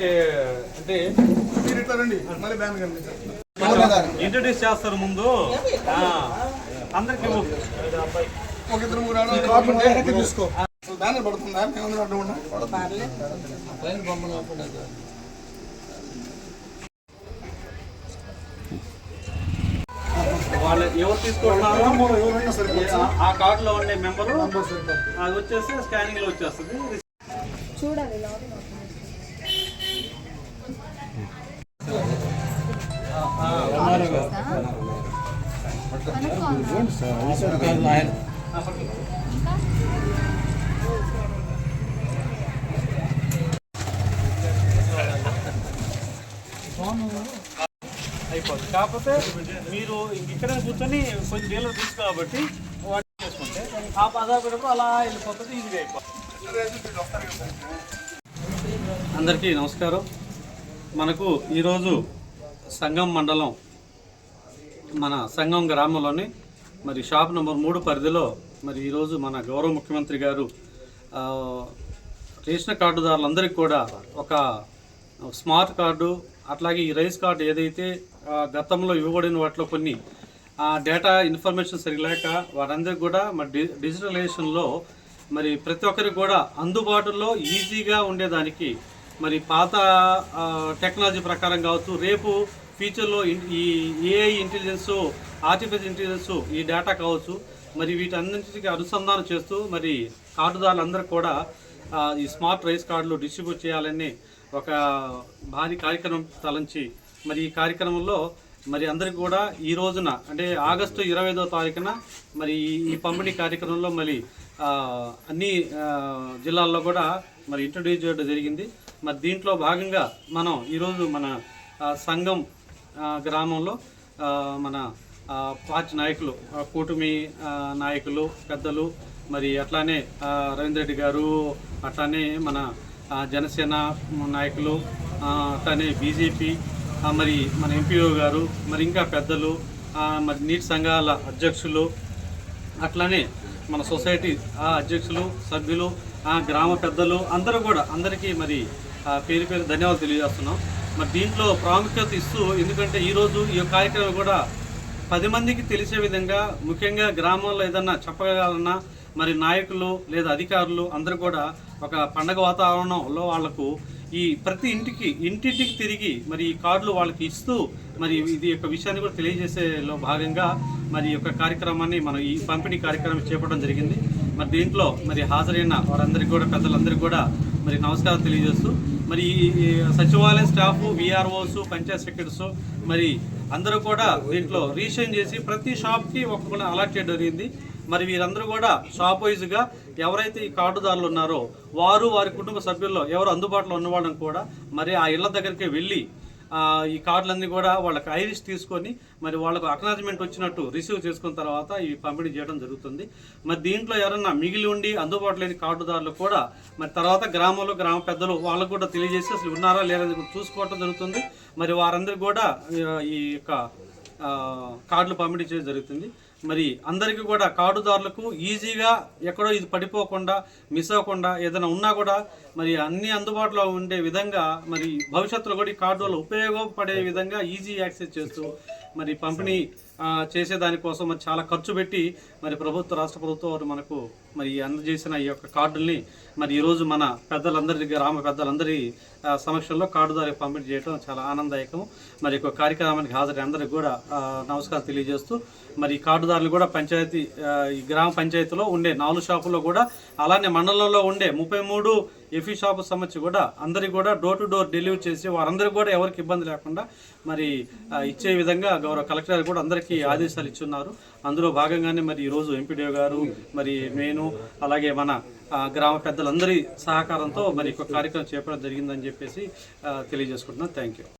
అంటే మీరు ఇట్లా రండి మళ్ళీ బ్యాన్ కనిపించారు ఇంట్రడ్యూస్ చేస్తారు ముందు. ఆ, అందరికి. ఒక ఇద్దరు మూడు ఆడవాళ్ళు. తీసుకో. బ్యానర్ పడుతుందా? మేము అడ్డం ఉన్నాం వాళ్ళు ఎవరు తీసుకుంటున్నారో? ఆ- కార్డులో ఉండే మెంబరు అది వచ్చేసి స్కానింగ్లో వచ్చేస్తుంది. చూడాలి అయిపోతుంది కాకపోతే మీరు ఇంక కూర్చొని కొంచెం డీలర్ తెలుసు కాబట్టి వాటి చేసుకుంటే ఆ పదార్థం అలా వెళ్ళిపోతుంది ఈజీగా అయిపోతుంది. అందరికీ నమస్కారం. మనకు ఈరోజు సంగం మండలం మన సంఘం గ్రామంలోని మరి షాప్ నెంబర్ మూడు పరిధిలో మరి ఈరోజు మన గౌరవ ముఖ్యమంత్రి గారు రేషన్ కార్డుదారులందరికీ కూడా ఒక స్మార్ట్ కార్డు అట్లాగే ఈ రైస్ కార్డు ఏదైతే గతంలో ఇవ్వబడిన వాటిలో కొన్ని ఆ, డేటా ఇన్ఫర్మేషన్ సరిలేక వారందరికీ కూడా మరి డిజిటలైజేషన్లో మరి ప్రతి ఒక్కరికి కూడా అందుబాటులో ఈజీగా ఉండేదానికి మరి పాత టెక్నాలజీ ప్రకారం కావచ్చు రేపు ఫ్యూచర్లో ఈ ఏఐ ఇంటెలిజెన్స్ ఆర్టిఫిషియల్ ఇంటెలిజెన్స్ ఈ డేటా కావచ్చు. మరి వీటన్నింటికి అనుసంధానం చేస్తూ మరి కార్డుదారులందరూ కూడా ఈ స్మార్ట్ రైస్ కార్డులు డిస్ట్రిబ్యూట్ చేయాలని ఒక భారీ కార్యక్రమం తలంచి మరి ఈ కార్యక్రమంలో మరి అందరికి కూడా ఈ రోజున అంటే ఆగస్టు ఇరవై ఐదో తారీఖున మరి ఈ- ఈ పంపిణీ కార్యక్రమంలో మరి అన్ని జిల్లాల్లో కూడా మరి ఇంట్రడ్యూస్ చేయడం జరిగింది. మరి దీంట్లో భాగంగా మనం ఈరోజు మన సంఘం గ్రామంలో మన పార్టీ నాయకులు కూటమి నాయకులు పెద్దలు మరి అట్లానే రవీంద్రెడ్డి రవీంద్ర రెడ్డి గారు అట్లానే మన జనసేన నాయకులు అట్లానే బీజేపీ మరి మన ఎంపీఓ గారు మరి ఇంకా పెద్దలు మరి నీటి సంఘాల అధ్యక్షులు అట్లానే మన సొసైటీ ఆ అధ్యక్షులు సభ్యులు గ్రామ పెద్దలు అందరూ కూడా అందరికీ మరి పేరు పేరు ధన్యవాదాలు తెలియజేస్తున్నాం. మరి దీంట్లో ప్రాముఖ్యత ఇస్తూ ఎందుకంటే ఈరోజు ఈ కార్యక్రమం కూడా పది మందికి తెలిసే విధంగా ముఖ్యంగా గ్రామంలో ఏదన్నా చెప్పగలన్నా మరి నాయకులు లేదా అధికారులు అందరూ కూడా ఒక పండగ వాతావరణంలో వాళ్ళకు ఈ ప్రతి ఇంటికి ఇంటింటికి తిరిగి మరి ఈ కార్డులు వాళ్ళకి ఇస్తూ మరి ఇది యొక్క విషయాన్ని కూడా తెలియజేసేలో భాగంగా మరి యొక్క కార్యక్రమాన్ని మనం ఈ పంపిణీ కార్యక్రమం చేపట్టడం జరిగింది. మరి దీంట్లో మరి హాజరైన వారందరికీ కూడా పెద్దలందరికీ కూడా మరి నమస్కారం తెలియజేస్తూ మరి ఈ సచివాలయం స్టాఫ్ విఆర్ఓస్ పంచాయత్ సెక్రటరీస్ మరి అందరూ కూడా దీంట్లో రీషైన్ చేసి ప్రతి షాప్కి ఒక్కొక్కరు అలాట్ చేయడం జరిగింది. మరి వీరందరూ కూడా షాప్ వైజ్గా ఎవరైతే ఈ కార్డుదారులు ఉన్నారో వారు వారి కుటుంబ సభ్యుల్లో ఎవరు అందుబాటులో ఉన్నవాళ్ళని కూడా మరి ఆ ఇళ్ళ దగ్గరికి వెళ్ళి ఈ కార్డులన్నీ కూడా వాళ్ళకి ఐరిస్ తీసుకొని మరి వాళ్ళకు అక్నాలజ్మెంట్ వచ్చినట్టు రిసీవ్ చేసుకున్న తర్వాత ఇవి పంపిణీ చేయడం జరుగుతుంది. మరి దీంట్లో ఎవరన్నా మిగిలి ఉండి అందుబాటు లేని కార్డుదారులు కూడా మరి తర్వాత గ్రామంలో గ్రామ పెద్దలు వాళ్ళకు కూడా తెలియజేసి అసలు ఉన్నారా లేదని కూడా చూసుకోవటం జరుగుతుంది. మరి వారందరికీ కూడా ఈ యొక్క కార్డులు పంపిణీ చేయడం జరుగుతుంది. మరి అందరికీ కూడా కార్డుదారులకు ఈజీగా ఎక్కడో ఇది పడిపోకుండా మిస్ అవ్వకుండా ఏదైనా ఉన్నా కూడా మరి అన్ని అందుబాటులో ఉండే విధంగా మరి భవిష్యత్తులో కూడా ఈ కార్డు వల్ల ఉపయోగపడే విధంగా ఈజీ యాక్సెస్ చేస్తూ మరి పంపిణీ చేసేదానికోసం మరి చాలా ఖర్చు పెట్టి మరి ప్రభుత్వ రాష్ట్ర ప్రభుత్వం వారు మనకు మరి అందజేసిన ఈ యొక్క కార్డుల్ని మరి ఈరోజు మన పెద్దలందరి గ్రామ పెద్దలందరి ఆ, సమక్షంలో కార్డుదారి పంపిణీ చేయడం చాలా ఆనందదాయకం మరి ఒక కార్యక్రమానికి హాజరు అందరికి కూడా నమస్కారం తెలియజేస్తూ మరి ఈ కార్డుదారులు కూడా పంచాయతీ ఈ గ్రామ పంచాయతీలో ఉండే నాలుగు షాపుల్లో కూడా అలానే మండలంలో ఉండే ముప్పై మూడు ఎఫీ షాపు సంబంధించి కూడా అందరికీ కూడా డోర్ టు డోర్ డెలివరీ చేసి వారందరికీ కూడా ఎవరికి ఇబ్బంది లేకుండా మరి ఇచ్చే విధంగా గౌరవ కలెక్టర్ కూడా అందరికీ ఆదేశాలు ఇచ్చున్నారు. అందులో భాగంగానే మరి ఈరోజు ఎంపీడీఓ గారు మరి నేను అలాగే మన గ్రామ పెద్దలందరి సహకారంతో మరి ఒక కార్యక్రమం చేపడం జరిగిందని చెప్పేసి తెలియజేసుకుంటున్నాను. Thank you